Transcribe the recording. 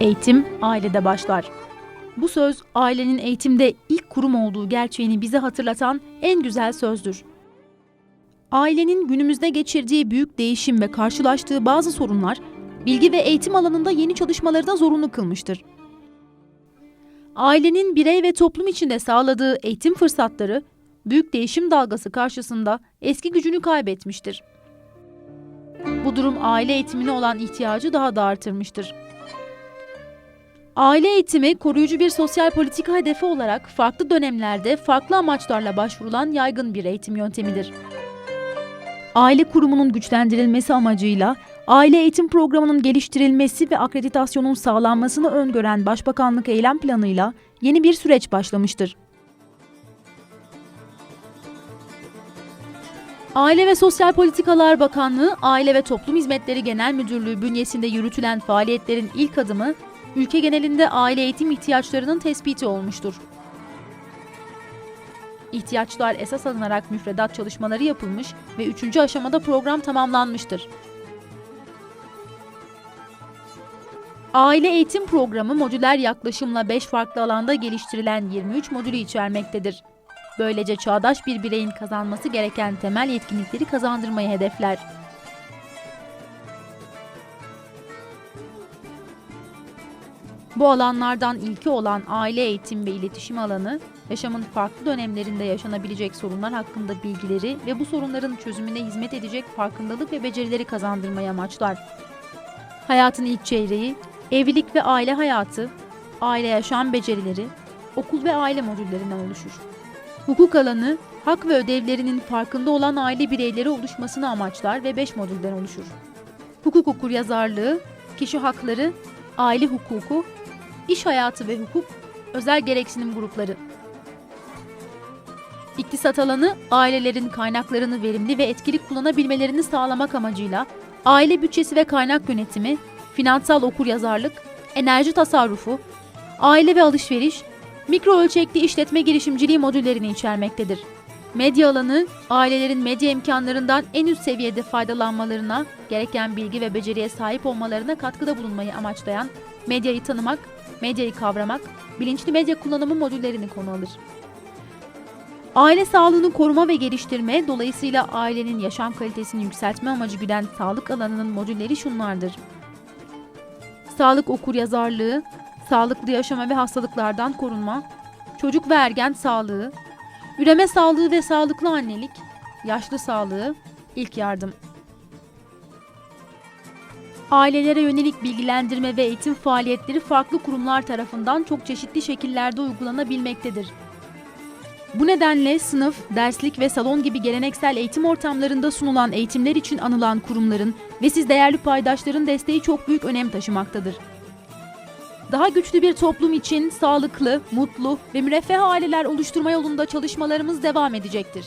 Eğitim ailede başlar. Bu söz ailenin eğitimde ilk kurum olduğu gerçeğini bize hatırlatan en güzel sözdür. Ailenin günümüzde geçirdiği büyük değişim ve karşılaştığı bazı sorunlar bilgi ve eğitim alanında yeni çalışmaları da zorunlu kılmıştır. Ailenin birey ve toplum içinde sağladığı eğitim fırsatları büyük değişim dalgası karşısında eski gücünü kaybetmiştir. Bu durum aile eğitimine olan ihtiyacı daha da artırmıştır. Aile eğitimi koruyucu bir sosyal politika hedefi olarak farklı dönemlerde farklı amaçlarla başvurulan yaygın bir eğitim yöntemidir. Aile kurumunun güçlendirilmesi amacıyla aile eğitim programının geliştirilmesi ve akreditasyonun sağlanmasını öngören Başbakanlık Eylem Planı'yla yeni bir süreç başlamıştır. Aile ve Sosyal Politikalar Bakanlığı, Aile ve Toplum Hizmetleri Genel Müdürlüğü bünyesinde yürütülen faaliyetlerin ilk adımı, ülke genelinde aile eğitim ihtiyaçlarının tespiti olmuştur. İhtiyaçlar esas alınarak müfredat çalışmaları yapılmış ve üçüncü aşamada program tamamlanmıştır. Aile eğitim programı modüler yaklaşımla 5 farklı alanda geliştirilen 23 modülü içermektedir. Böylece çağdaş bir bireyin kazanması gereken temel yetkinlikleri kazandırmayı hedefler. Bu alanlardan ilki olan aile eğitim ve iletişim alanı, yaşamın farklı dönemlerinde yaşanabilecek sorunlar hakkında bilgileri ve bu sorunların çözümüne hizmet edecek farkındalık ve becerileri kazandırmayı amaçlar. Hayatın ilk çeyreği, evlilik ve aile hayatı, aile yaşam becerileri, okul ve aile modüllerinden oluşur. Hukuk alanı, hak ve ödevlerinin farkında olan aile bireyleri oluşmasını amaçlar ve 5 modülden oluşur. Hukuk okuryazarlığı, kişi hakları, aile hukuku, iş hayatı ve hukuk, özel gereksinim grupları. İktisat alanı, ailelerin kaynaklarını verimli ve etkili kullanabilmelerini sağlamak amacıyla aile bütçesi ve kaynak yönetimi, finansal okuryazarlık, enerji tasarrufu, aile ve alışveriş, mikro ölçekli işletme girişimciliği modüllerini içermektedir. Medya alanı, ailelerin medya imkanlarından en üst seviyede faydalanmalarına, gereken bilgi ve beceriye sahip olmalarına katkıda bulunmayı amaçlayan medyayı tanımak, medyayı kavramak, bilinçli medya kullanımı modüllerini konu alır. Aile sağlığını koruma ve geliştirme, dolayısıyla ailenin yaşam kalitesini yükseltme amacı güden sağlık alanının modülleri şunlardır. Sağlık okuryazarlığı, sağlıklı yaşama ve hastalıklardan korunma, çocuk ve ergen sağlığı, üreme sağlığı ve sağlıklı annelik, yaşlı sağlığı, ilk yardım. Ailelere yönelik bilgilendirme ve eğitim faaliyetleri farklı kurumlar tarafından çok çeşitli şekillerde uygulanabilmektedir. Bu nedenle sınıf, derslik ve salon gibi geleneksel eğitim ortamlarında sunulan eğitimler için anılan kurumların ve siz değerli paydaşların desteği çok büyük önem taşımaktadır. Daha güçlü bir toplum için sağlıklı, mutlu ve müreffeh aileler oluşturma yolunda çalışmalarımız devam edecektir.